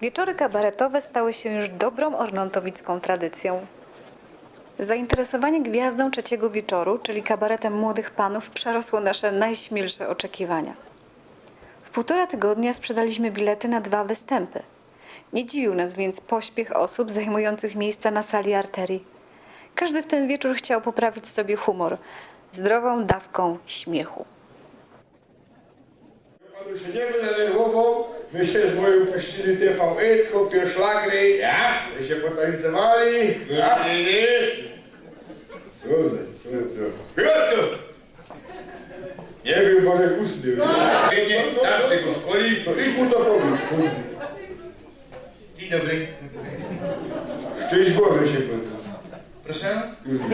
Wieczory kabaretowe stały się już dobrą ornontowicką tradycją. Zainteresowanie gwiazdą trzeciego wieczoru, czyli kabaretem młodych panów, przerosło nasze najśmielsze oczekiwania. W półtora tygodnia sprzedaliśmy bilety na dwa występy. Nie dziwił nas więc pośpiech osób zajmujących miejsca na sali arterii. Każdy w ten wieczór chciał poprawić sobie humor zdrową dawką śmiechu. Panu się nie denerwował, my się z moją puścili TVS, kopier szlagry, ja? My się potańcowali, ja? Co za, co, co? Nie wiem, może kusny. Nie, nie, tacy go, Oli, to idź mu to powiedz. Dzień dobry. Szczęść Boże się pyta. Proszę? Już nic.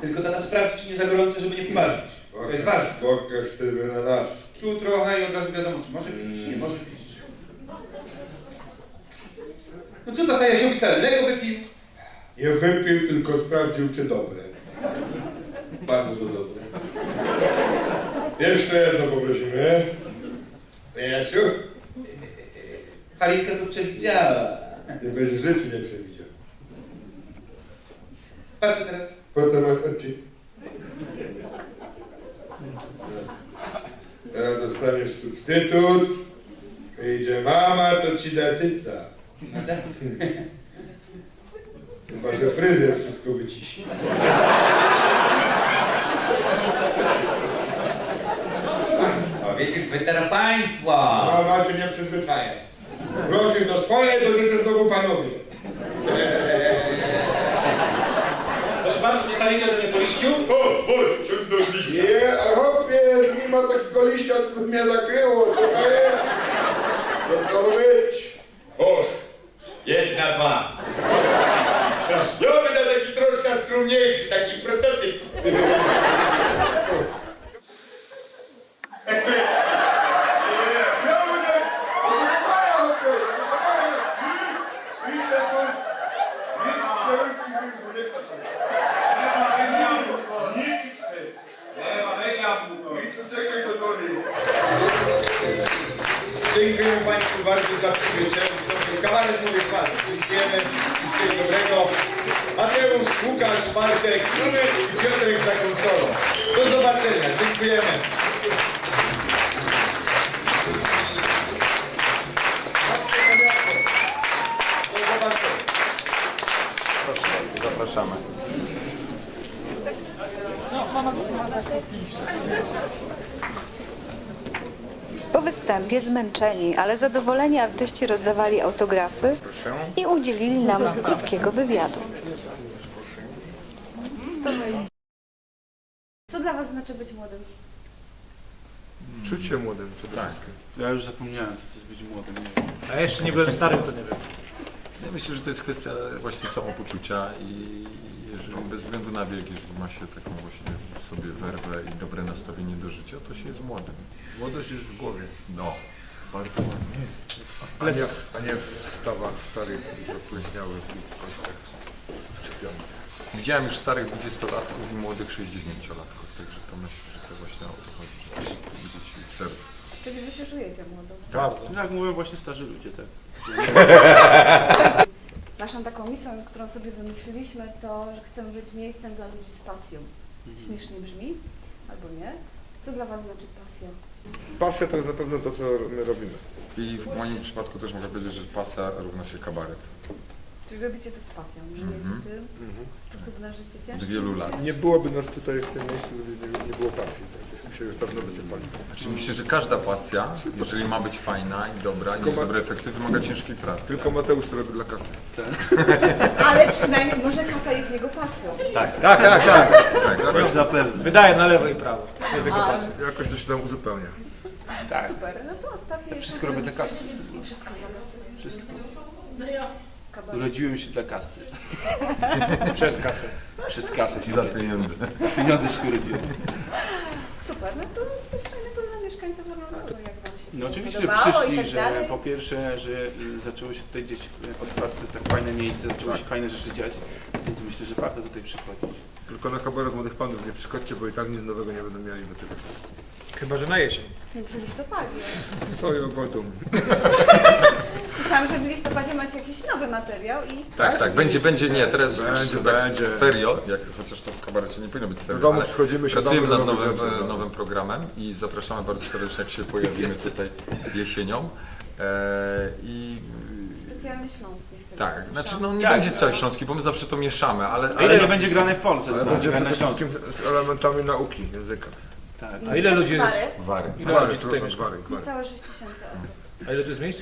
Tylko tata sprawdzi, czy nie za gorąco, żeby nie pomarzyć. To jest ważne. Pokaż na nas. Tu trochę i od razu wiadomo, czy może pić, czy nie może pić. No co tata Jasiowi mleko wypił? Nie wypił, tylko sprawdził, czy dobre. Bardzo dobre. Jeszcze jedno poprosimy. Jasiu, Halinka to przewidziała. ty byś w życiu nie przewidział. Patrzę teraz. Potem masz oczy. Teraz dostaniesz substytut. Wyjdzie mama, to ci da cyca. Chyba, że fryzjer wszystko wyciśnie. Państwo, widzisz, weteran państwa. Mama się nie przyzwyczaja. Prosisz do swojej, to życzę znowu panowie. Proszę bardzo, dostaniecie ode mnie po liściu? O, chodź, ciągnął z liścia. Nie, a nie ma takiego liścia, co by mnie zakryło. Co to jest? Co to być? O, jedź na dwa. Ja będę taki troszkę skromniejszy, taki prototyp. Ja będę... Proszę pana, chłopie, proszę pana. Idź na dół. Idź na dół, nie stać. Nic. Weź jabłko. Czekaj do doli. Dziękuję Państwu bardzo za przybycie. Wysoki kawaler Młodych Panów. Dziękujemy. Wszystkiego dobrego. Mateusz, Łukasz, Bartek i Piotrek za konsolą. Do zobaczenia. Dziękujemy. Do zobaczenia. Zapraszamy. Po występie zmęczeni, ale zadowoleni artyści rozdawali autografy i udzielili nam krótkiego wywiadu. Co dla Was znaczy być młodym? Czuć się młodym przede wszystkim. Ja już zapomniałem, co to jest być młodym. A jeszcze nie byłem starym, to nie wiem. Ja myślę, że to jest kwestia właśnie samopoczucia i jeżeli bez względu na wiek, jeżeli ma się taką właśnie w sobie werwę i dobre nastawienie do życia, to się jest młodym. Młodość jest w głowie, No, bardzo ładnie. a nie w, a nie w stawach starych, zapleśniałych i kościach szczepiących. Widziałem już starych 20-latków i młodych 60-latków, także to myślę, że to właśnie o to chodzi, widzieć ich serc. Czyli Wy się czujecie młodo. Bardzo. Jak mówią właśnie starzy ludzie, tak. Naszą taką misją, którą sobie wymyśliliśmy, to, że chcemy być miejscem dla ludzi z pasją. Śmiesznie brzmi, albo nie. Co dla Was znaczy pasja? Pasja to jest na pewno to, co my robimy. I w moim przypadku też mogę powiedzieć, że pasja równa się kabaret. Czyli robicie to z pasją, żyjecie tym, sposób na życie Od ciężki. wielu lat. Nie byłoby nas tutaj w tym miejscu, gdyby nie, nie było pasji. Tak? Byśmy się już dawno wysypali. Znaczy myślę, że każda pasja, jeżeli ma być fajna i dobra i mieć dobre efekty, wymaga ciężkiej pracy. Tylko Mateusz to robi dla kasy. Ale przynajmniej może kasa jest jego pasją. Tak, tak, tak. Tak, Zapewne. Wydaje na lewo i prawo. To jest jego A, pasja. Jakoś to się tam uzupełnia. Tak. super. No to ostatnie. Wszystko robię dla kasy. Wszystko dla kasy. Wszystko. Urodziłem się dla kasy. Przez kasę. Przez kasę się za urodziłem. pieniądze. Za pieniądze się urodziłem. Super, no to coś fajnego dla mieszkańców Orlando, jak Wam się No oczywiście, że podobało i przyszli, tak że dalej. po pierwsze, że y, zaczęło się tutaj gdzieś y, otwarte tak fajne miejsce, zaczęło się fajne rzeczy dziać, więc myślę, że warto tutaj przychodzić. Tylko na kabaret młodych panów nie przychodźcie, bo i tak nic nowego nie będą mieli do tego czasu. Chyba, że na jesień. Nie, w listopadzie. Swoją gotą. Słyszałam, że w listopadzie macie jakiś nowy materiał i... Tak, tak, będzie, będzie, nie, teraz Będzie, już tak będzie. serio, jak, chociaż to w kabarecie nie powinno być serio, Do domu ale przychodzimy, siadamy, pracujemy nad robimy nowym, rzeczy, no. nowym programem i zapraszamy bardzo serdecznie, jak się pojawimy tutaj jesienią. E, I Specjalny śląski wtedy tak, słyszałam. znaczy no nie Tak. będzie cały śląski, bo my zawsze to mieszamy, ale, A ile nie ale będzie grane w Polsce? Ale to będzie grane przede na Śląsku. wszystkim z elementami nauki języka. Tak. A ile ludzi jest? Wary. Ile Gwary, ludzi tutaj przepraszam, mieszka? gwary, gwary. Niecałe 6 tysięcy osób. A ile tu jest miejsc?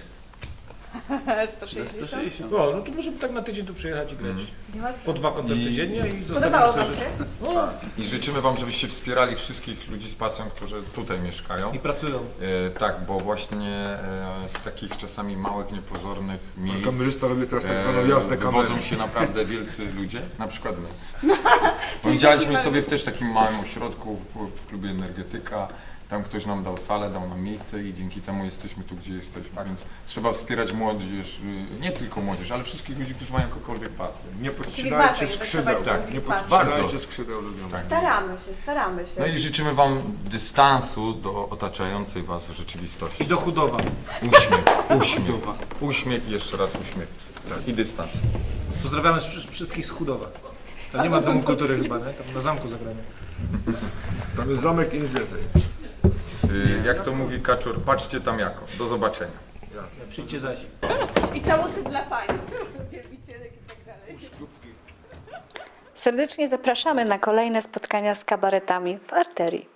160. 160. O, no to możemy tak na tydzień tu przyjechać i grać. Nie ma Po dwa koncerty I- dziennie i Podobało zostawimy wam sobie się? I życzymy Wam, żebyście wspierali wszystkich ludzi z pasją, którzy tutaj mieszkają. i pracują. E, tak, bo właśnie e, z takich czasami małych, niepozornych miejsc Kamerzysta robi teraz tak zwaną e, jazdę kamery. wywodzą się naprawdę wielcy ludzie, na przykład my. Bo Działaliśmy sobie w też takim małym ośrodku w, w klubie Energetyka. Tam ktoś nam dał salę, dał nam miejsce i dzięki temu jesteśmy tu, gdzie jesteśmy. Więc trzeba wspierać młodzież, y, nie tylko młodzież, ale wszystkich ludzi, którzy mają jakąkolwiek pasję. Nie podcinajcie skrzydeł. Tak, nie podcinajcie Bardzo. skrzydeł ludziom. Tak. Staramy się, staramy się. No i życzymy Wam dystansu do otaczającej Was rzeczywistości. I do chudowa. Uśmiech, uśmiech, uśmiech i jeszcze raz uśmiech. Tak. I dystans. Pozdrawiamy wszy- wszystkich z chudowa. Tam nie ma domu kultury chyba, nie? Tam na zamku zagramy. Tam jest zamek i nic więcej. Y, Jak to mówi Kaczor, patrzcie tam jako. Do zobaczenia. Przyjdźcie zaś. I całusy dla pań. Wielbicielek i tak dalej. Serdecznie zapraszamy na kolejne spotkania z kabaretami w Arterii.